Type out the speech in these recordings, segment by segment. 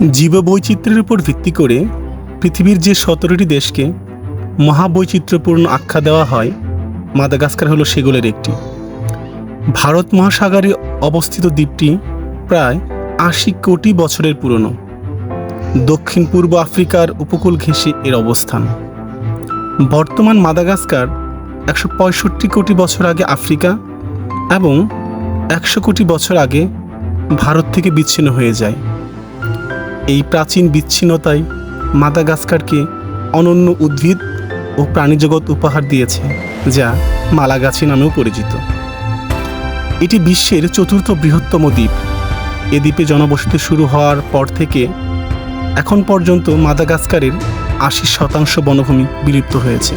জীববৈচিত্র্যের উপর ভিত্তি করে পৃথিবীর যে সতেরোটি দেশকে মহাবৈচিত্র্যপূর্ণ আখ্যা দেওয়া হয়, মাদাগাস্কার হলো সেগুলোর একটি। ভারত মহাসাগরে অবস্থিত দ্বীপটি প্রায় আশি কোটি বছরের পুরনো। দক্ষিণ পূর্ব আফ্রিকার উপকূল ঘেঁষে এর অবস্থান। বর্তমান মাদাগাস্কার একশো পঁয়ষট্টি কোটি বছর আগে আফ্রিকা এবং একশো কোটি বছর আগে ভারত থেকে বিচ্ছিন্ন হয়ে যায়। এই প্রাচীন বিচ্ছিন্নতাই মাদাগাস্কারকে অনন্য উদ্ভিদ ও প্রাণীজগৎ উপহার দিয়েছে, যা মালাগাছি নামেও পরিচিত। এটি বিশ্বের চতুর্থ বৃহত্তম দ্বীপ। এ দ্বীপে জনবসতি শুরু হওয়ার পর থেকে এখন পর্যন্ত মাদাগাস্কারের আশি শতাংশ বনভূমি বিলুপ্ত হয়েছে।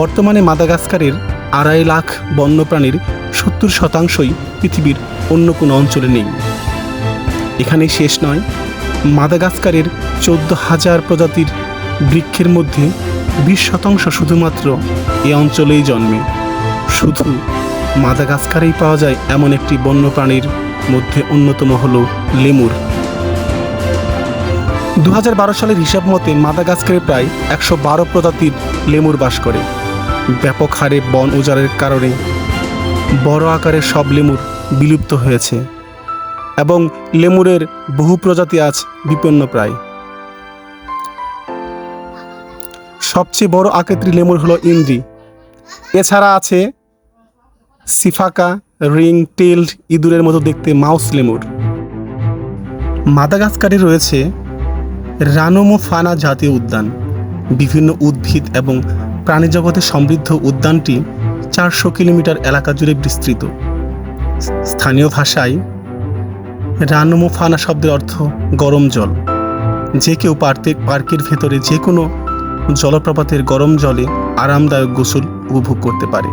বর্তমানে মাদাগাস্কারের আড়াই লাখ বন্যপ্রাণীর সত্তর শতাংশই পৃথিবীর অন্য কোনো অঞ্চলে নেই। এখানেই শেষ নয় মাদাগাস্কারের চোদ্দ হাজার প্রজাতির বৃক্ষের মধ্যে বিশ শতাংশ শুধুমাত্র এ অঞ্চলেই জন্মে। শুধু মাদাগাস্কারেই পাওয়া যায় এমন একটি বন্যপ্রাণীর মধ্যে অন্যতম হল লেমুর। দু হাজার বারো সালের হিসাব মতে মাদাগাস্কারে প্রায় একশো বারো প্রজাতির লেমুর বাস করে। ব্যাপক হারে বন উজাড়ের কারণে বড় আকারের সব লেমুর বিলুপ্ত হয়েছে। এবং লেমুরের বহু প্রজাতি আজ বিপন্ন প্রায় সবচেয়ে বড় আকৃতির লেমুর হলো ইন্দ্রি। এছাড়া আছে সিফাকা, রিং, টেল্ড, ইঁদুরের মতো দেখতে মাউস লেমুর। মাদাগাস্কারে রয়েছে রানোমোফানা জাতীয় উদ্যান। বিভিন্ন উদ্ভিদ এবং প্রাণীজগতে সমৃদ্ধ উদ্যানটি চারশো কিলোমিটার এলাকা জুড়ে বিস্তৃত। স্থানীয় ভাষায় রানোমোফানা শব্দের অর্থ গরম জল। যে কেউ পার্কে পার্কের ভেতরে যে কোনো জলপ্রপাতের গরম জলে আরামদায়ক গোসল উপভোগ করতে পারে।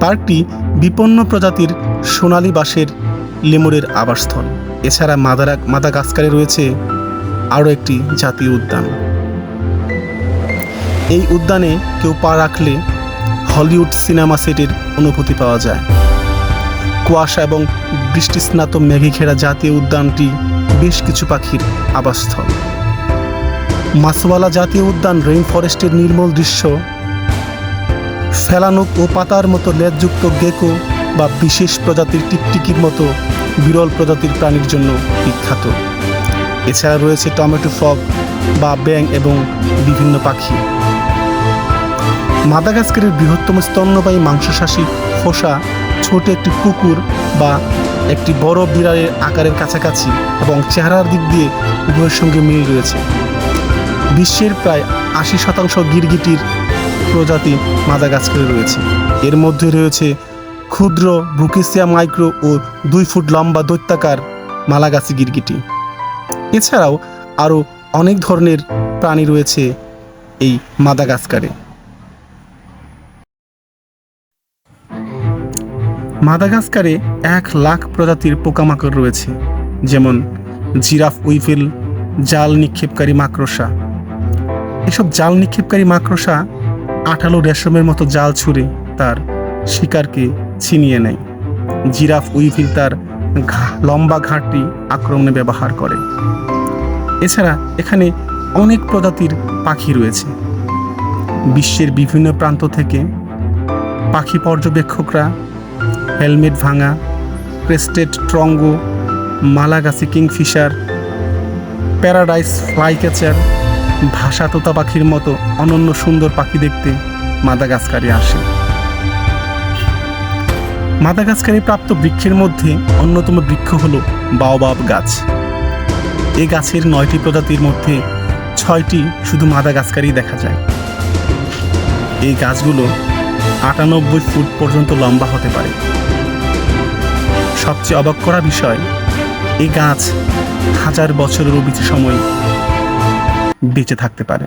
পার্কটি বিপন্ন প্রজাতির সোনালী বাঁশের লেমুরের আবাসস্থল। এছাড়া মাদারা মাদাগাস্কারে রয়েছে আরও একটি জাতীয় উদ্যান। এই উদ্যানে কেউ পা রাখলে হলিউড সিনেমা সেটের অনুভূতি পাওয়া যায়। কুয়াশা এবং বৃষ্টিস্নাত মেঘে ঘেরা জাতীয় উদ্যানটি বেশ কিছু পাখির আবাসস্থল। মাসওয়ালা জাতীয় উদ্যান রেইন ফরেস্টের নির্মল দৃশ্য, ফেলানুক ও পাতার মতো লেজযুক্ত গেকো বা বিশেষ প্রজাতির টিকটিকির মতো বিরল প্রজাতির প্রাণীর জন্য বিখ্যাত। এছাড়া রয়েছে টমেটো ফগ বা ব্যাং এবং বিভিন্ন পাখি। মাদাগাস্কারের বৃহত্তম স্তন্যপায়ী মাংসশাসী ফোসা ছোট একটি কুকুর বা একটি বড় বিড়ালের আকারের কাছাকাছি এবং চেহারার দিক দিয়ে উভয়ের সঙ্গে মিল রয়েছে। বিশ্বের প্রায় আশি শতাংশ গিরগিটির প্রজাতি মাদাগাস্কারে রয়েছে। এর মধ্যে রয়েছে ক্ষুদ্র ব্রুকেসিয়া মাইক্রো ও দুই ফুট লম্বা দৈত্যাকার মালাগাসি গিরগিটি। এছাড়াও আরও অনেক ধরনের প্রাণী রয়েছে এই মাদাগাস্কারে। মাদাগাস্কারে এক লাখ প্রজাতির পোকামাকড় রয়েছে, যেমন জিরাফ উইফেল, জাল নিক্ষেপকারী মাকড়সা। এসব জাল নিক্ষেপকারী মাকড়সা আঠালো রেশমের মতো জাল ছুঁড়ে তার শিকারকে ছিনিয়ে নেয়। জিরাফ উইফিল তার লম্বা ঘাটটি আক্রমণে ব্যবহার করে। এছাড়া এখানে অনেক প্রজাতির পাখি রয়েছে। বিশ্বের বিভিন্ন প্রান্ত থেকে পাখি পর্যবেক্ষকরা হেলমেট ভাঙা, crested drongo Malagasy kingfisher, paradise flycatcher, ভাষা তোতা পাখির মতো অনন্য সুন্দর পাখি দেখতে মাদাগাস্কারে আসে। মাদাগাস্কারে প্রাপ্ত বৃক্ষের মধ্যে অন্যতম বৃক্ষ হল বাওবাব গাছ। এই গাছের নয়টি প্রজাতির মধ্যে ছয়টি শুধু মাদাগাস্কারেই দেখা যায়। এই গাছগুলো আটানব্বই ফুট পর্যন্ত লম্বা হতে পারে। সবচেয়ে অবাক করা বিষয় এই গাছ হাজার বছরেরও বেশি সময় বেঁচে থাকতে পারে।